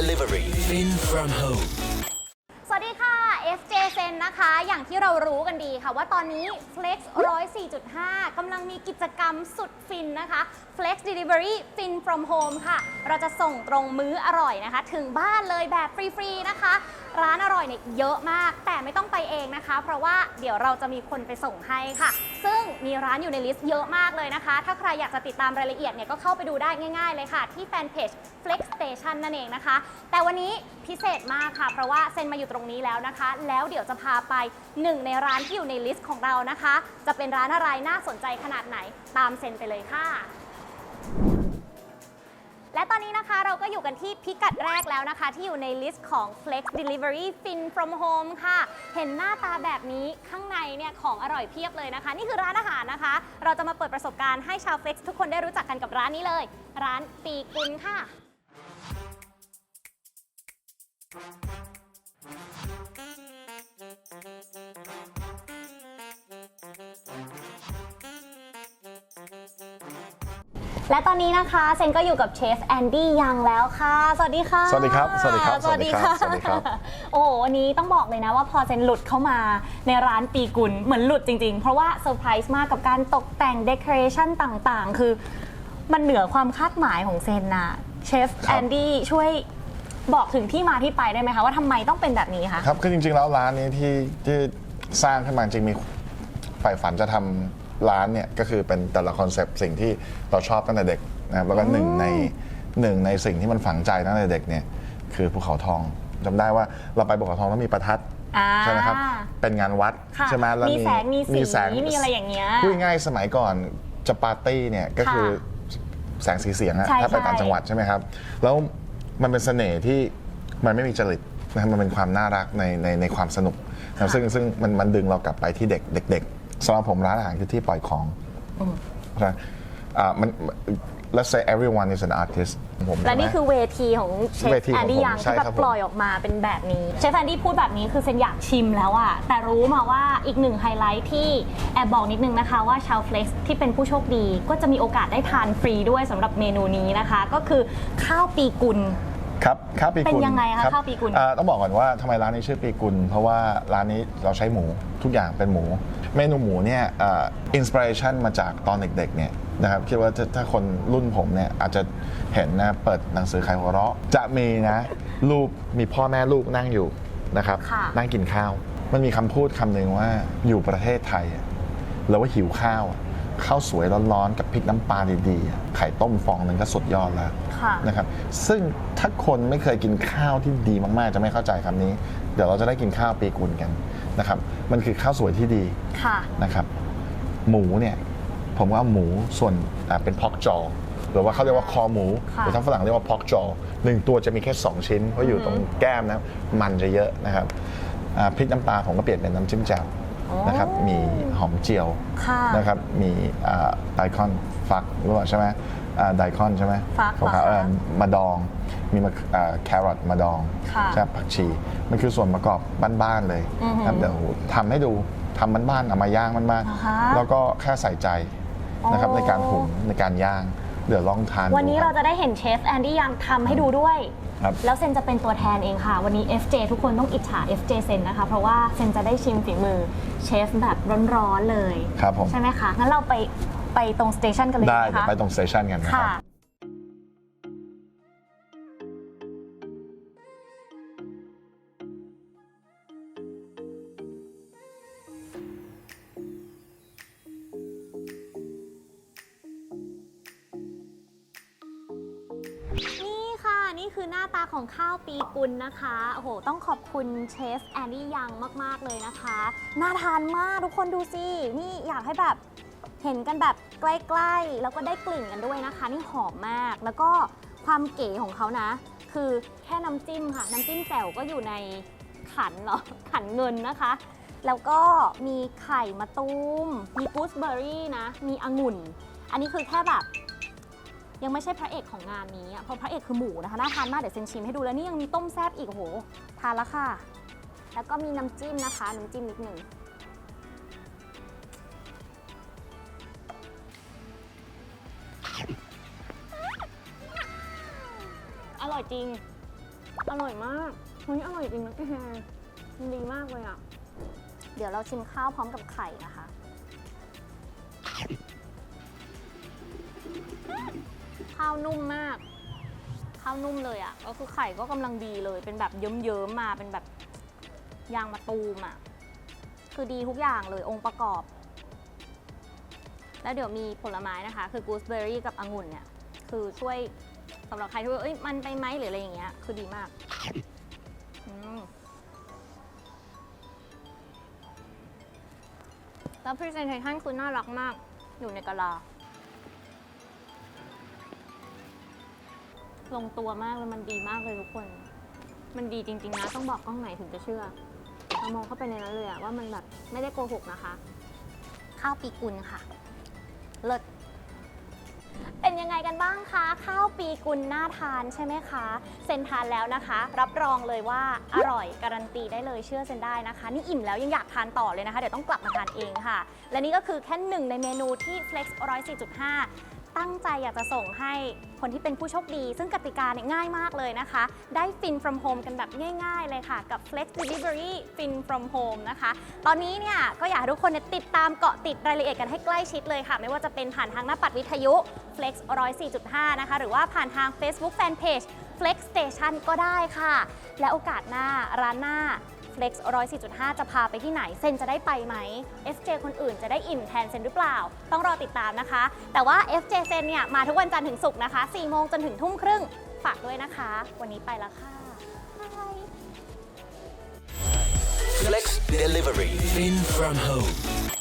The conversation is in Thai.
Delivery in from home สวัสดีค่ะ FJ Sen นะคะ อย่างที่เรารู้กันดีค่ะว่าตอนนี้ Flex 104.5กำลังมีกิจกรรมสุดฟินนะคะ Flex Delivery Fin from Home ค่ะ เราจะส่งตรงมื้ออร่อยนะคะ ถึงบ้านเลยแบบฟรี ๆ นะคะ ร้านอร่อยเนี่ยเยอะมาก แต่ไม่ต้องไปเองนะคะ เพราะว่าเดี๋ยวเราจะมีคนไปส่งให้ค่ะ ซึ่งมีร้านอยู่ในลิสต์เยอะมากเลยนะคะ ถ้าใครอยากจะติดตามรายละเอียดเนี่ยก็เข้าไปดูได้ง่ายๆเลยค่ะ ที่แฟนเพจ Flex Station นั่นเองนะคะ แต่วันนี้พิเศษมากค่ะ เพราะว่าเซนมาอยู่ตรงนี้แล้วนะคะ แล้วเดี๋ยวจะพาไปหนึ่งในร้านที่อยู่ในลิสต์ของเรานะคะ จะเป็นร้านอะไรน่าสนใจขนาดไหนตามเซนไปเลยค่ะ และตอนนี้นะคะเราก็อยู่กันที่พิกัดแรกแล้วนะคะ ที่อยู่ในลิสต์ของ Flex Delivery Fin from Home ค่ะ เห็นหน้าตาแบบนี้ข้างในเนี่ยของอร่อยเพียบเลยนะคะ นี่คือร้านอาหารนะคะ เราจะมาเปิดประสบการณ์ให้ชาว Flex ทุกคนได้รู้จักกันกับร้านนี้เลย ร้านปีกุลค่ะ และตอนนี้นะคะเซนก็อยู่กับเชฟแอนดี้ยังแล้วค่ะ สวัสดีค่ะ สวัสดีครับสวัสดีครับสวัสดีค่ะสวัสดีครับ โอ้โหวันนี้ต้องบอกเลยนะว่าพอเซนหลุดเข้ามาในร้านปีกุลเหมือนหลุดจริง ๆ เพราะว่าเซอร์ไพรส์มากกับการตกแต่งเดคอเรชันต่างๆ คือมันเหนือความคาดหมายของเซนนะเชฟครับแอนดี้ช่วยบอกถึงที่มาที่ไปได้ไหมคะ ว่าทำไมต้องเป็นแบบนี้คะ ครับคือจริงๆแล้วร้านนี้ที่ที่สร้างขึ้นมาจริงมีใฝ่ฝันจะทำ ร้านเนี่ยก็คือเป็นแต่ละคอนเซปต์สิ่งที่เราชอบตั้งแต่เด็กนะครับแล้วก็หนึ่งในหนึ่งในสิ่งที่มันฝังใจตั้งแต่เด็กเนี่ยคือภูเขาทองจำได้ว่าเราไปภูเขาทองแล้วมีประทัดอ่าใช่ไหมครับ เป็นงานวัดค่ะใช่ไหมแล้วมีแสงมีสีมีอะไรอย่างเงี้ยพูดง่ายๆสมัยก่อนจะปาร์ตี้เนี่ยก็คือแสงสีเสียงอะใช่ถ้าไปใช่ต่างจังหวัดใช่ไหมครับ แล้วมันเป็นเสน่ห์ที่มันไม่มีจริตนะครับมันเป็นความน่ารักในในในความสนุกนะครับซึ่งซึ่งมันมันดึงเรากลับไปที่เด็กเด็กๆ สำหรับผมร้านอาหารคือที่ปล่อยของนะอ่ามัน let's say everyone is an artist ผมและนี่ใช่ไหม คือเวทีของเชฟเวทีของแอนดี้ผมยังใช่ที่แบครับบผม ปล่อยออกมาเป็นแบบนี้ เชฟแอนดี้พูดแบบนี้คือเซนอยากชิมแล้วอะแต่รู้มาว่าอีกหนึ่งไฮไลท์ที่แอบบอกนิดนึงนะคะว่าชาวเฟล็กซ์ที่เป็นผู้โชคดี ก็จะมีโอกาสได้ทานฟรีด้วยสำหรับเมนูนี้นะคะ ก็คือข้าวปีกุล ครับข้าวปีกุลเป็นยังไงคะรับข้าวปีกุลเอ่อต้องบอกก่อนว่าทำไมร้านนี้ชื่อปีกุล เพราะว่าร้านนี้เราใช้หมูทุกอย่างเป็นหมู เมนูหมูเนี่ยอินสปิเรชันมาจากตอนเด็กๆเนี่ยนะครับคิดว่าถ้าถ้าคนรุ่นผมเนี่ยอาจจะเห็นนะเปิดหนังสือขายหัวเราะ จะมีนะรูปมีพ่อแม่ลูกนั่งอยู่นะครับค่ะนั่งกินข้าว มันมีคำพูดคำหนึ่งว่าอยู่ประเทศไทยอะแล้วว่าหิวข้าวอะ ข้าวสวยร้อนๆกับพริกน้ำปลาดีๆอะไข่ต้มฟองหนึ่งก็สุดยอดแล้วค่ะ นะครับ ซึ่งถ้าคนไม่เคยกินข้าวที่ดีมากๆ จะไม่เข้าใจคำนี้ เดี๋ยวเราจะได้กินข้าวปีกุลกันนะครับ มันคือข้าวสวยที่ดีค่ะ นะครับ หมูเนี่ยผมว่าหมูส่วนอ่าเป็นพอกจอ หรือว่าเขาเรียกว่าคอหมูค่ะหรือทางฝรั่งเรียกว่าพอกจอหนึ่งตัวจะมีแค่ 2 ชิ้น เพราะอยู่ตรงแก้มนะมันจะเยอะนะครับอ่าพริกน้ำปลาผมก็เปลี่ยนเป็นน้ำจิ้มแจ่ว นะครับมีหอมเจียวค่ะนะครับมีไดคอนฟักรู้ป่ะใช่ไหมไดคอนใช่ไหมฟักขาวๆเหรอคะเอ่อมาดองมีมะแครอทมาดองค่ะใช่ผักชีมันคือส่วนประกอบบ้านๆเลยอือหือครับเดี๋ยวทำให้ดูทำบ้านๆเอามาย่างบ้านเหรอคะๆแล้วก็แค่ใส่ใจนะครับอ๋อในการหุงในการย่าง เดี๋ยวลองทานวันนี้ดูคเราบ จะได้เห็นเชฟแอนดี้ยังทำให้ดูด้วย ครับ แล้วเซนจะเป็นตัวแทนเองค่ะ วันนี้ FJ ทุกคนต้องอิจฉา FJ เซนนะคะ เพราะว่าเซนจะได้ชิมฝีมือเชฟแบบร้อนๆเลย ครับผม ใช่ไหมคะ งั้นเราไปไปตรงสเตชันกันเลยได้ไหมเดี๋ยวคะ ไปตรงสเตชันกันนะคค่ะรับนี่ นี่คือหน้าตาของข้าวปีกุลนะคะ โอ้โห ต้องขอบคุณเชฟแอนดี้ยังมาก ๆ เลยนะคะ น่าทานมากทุกคนดูสิ นี่อยากให้แบบเห็นกันแบบใกล้ ๆ แล้วก็ได้กลิ่นกันด้วยนะคะ นี่หอมมาก แล้วก็ความเก๋ของเขานะ คือแค่น้ำจิ้มค่ะ น้ำจิ้มแจ่วก็อยู่ในขันเหรอขันเงินนะคะ แล้วก็มีไข่มะตูม มีกูสเบอร์รี่นะ มีองุ่น อันนี้คือแค่แบบ ยังไม่ใช่พระเอกของงานนี้อะเพราะพระเอกคือหมูนะคะน่าทานมากเดี๋ยวเซนชิมให้ดูแล้วนี่ยังมีต้มแซบอีกโอ้โหทานแล้วค่ะ แล้วก็มีน้ำจิ้มนะคะน้ำจิ้มนิดหนึ่งอร่อยจริง อร่อยมากเฮ้ยอร่อยจริงนะแกมันดีมากเลยอะ เดี๋ยวเราชิมข้าวพร้อมกับไข่นะคะ ข้าวนุ่มมาก ข้าวนุ่มเลยอะ ก็คือไข่ก็กำลังดีเลย เป็นแบบเยิ้มๆมา เป็นแบบยางมะตูมอะ คือดีทุกอย่างเลยองค์ประกอบ แล้วเดี๋ยวมีผลไม้นะคะ คือกูสเบอรี่กับองุ่นเนี่ย คือช่วยสำหรับใครที่ว่าเอ้ยมันไปไหมหรืออะไรอย่างเงี้ย คือดีมากแล้ว presentation คือน่ารักมาก อยู่ในกะลา ลงตัวมากเลยมันดีมากเลยทุกคน มันดีจริง ๆ นะ ต้องบอกกล้องไหนถึงจะเชื่อเรามองเข้าไปในนั้นเลยอะว่ามันแบบไม่ได้โกหกนะคะ ข้าวปีกุลค่ะ เลิศเป็นยังไงกันบ้างคะ ข้าวปีกุลน่าทานใช่ไหมคะ เซนทานแล้วนะคะ รับรองเลยว่าอร่อยการันตีได้เลยเชื่อเซนได้นะคะ นี่อิ่มแล้วยังอยากทานต่อเลยนะคะ เดี๋ยวต้องกลับมาทานเองค่ะ และนี่ก็คือแค่หนึ่งในเมนูที่ Flex 104.5 ตั้งใจอยากจะส่งให้คนที่เป็นผู้โชคดี ซึ่งกติกาเนี่ยง่ายมากเลยนะคะ ได้ฟิน from home กันแบบง่ายๆเลยค่ะ กับ Flex Delivery Fin from Home นะคะ ตอนนี้เนี่ยก็อยากให้ทุกคนเนี่ยติดตามเกาะติดรายละเอียดกันให้ใกล้ชิดเลยค่ะ ไม่ว่าจะเป็นผ่านทางหน้าปัดวิทยุ Flex 104.5 นะคะ หรือว่าผ่านทาง Facebook Fanpage Flex Station ก็ได้ค่ะ และโอกาสหน้าร้านหน้า Flex 104.5 จะพาไปที่ไหน เซนจะได้ไปไหม FJ คนอื่นจะได้อิ่มแทนเซนหรือเปล่า ต้องรอติดตามนะคะ แต่ว่า FJ เซนเนี่ยมาทุกวันจันทร์ถึงศุกร์นะคะ4โมงจนถึงทุ่มครึ่งฝากด้วยนะคะ วันนี้ไปแล้วค่ะบาย Flex Delivery. Fin from home.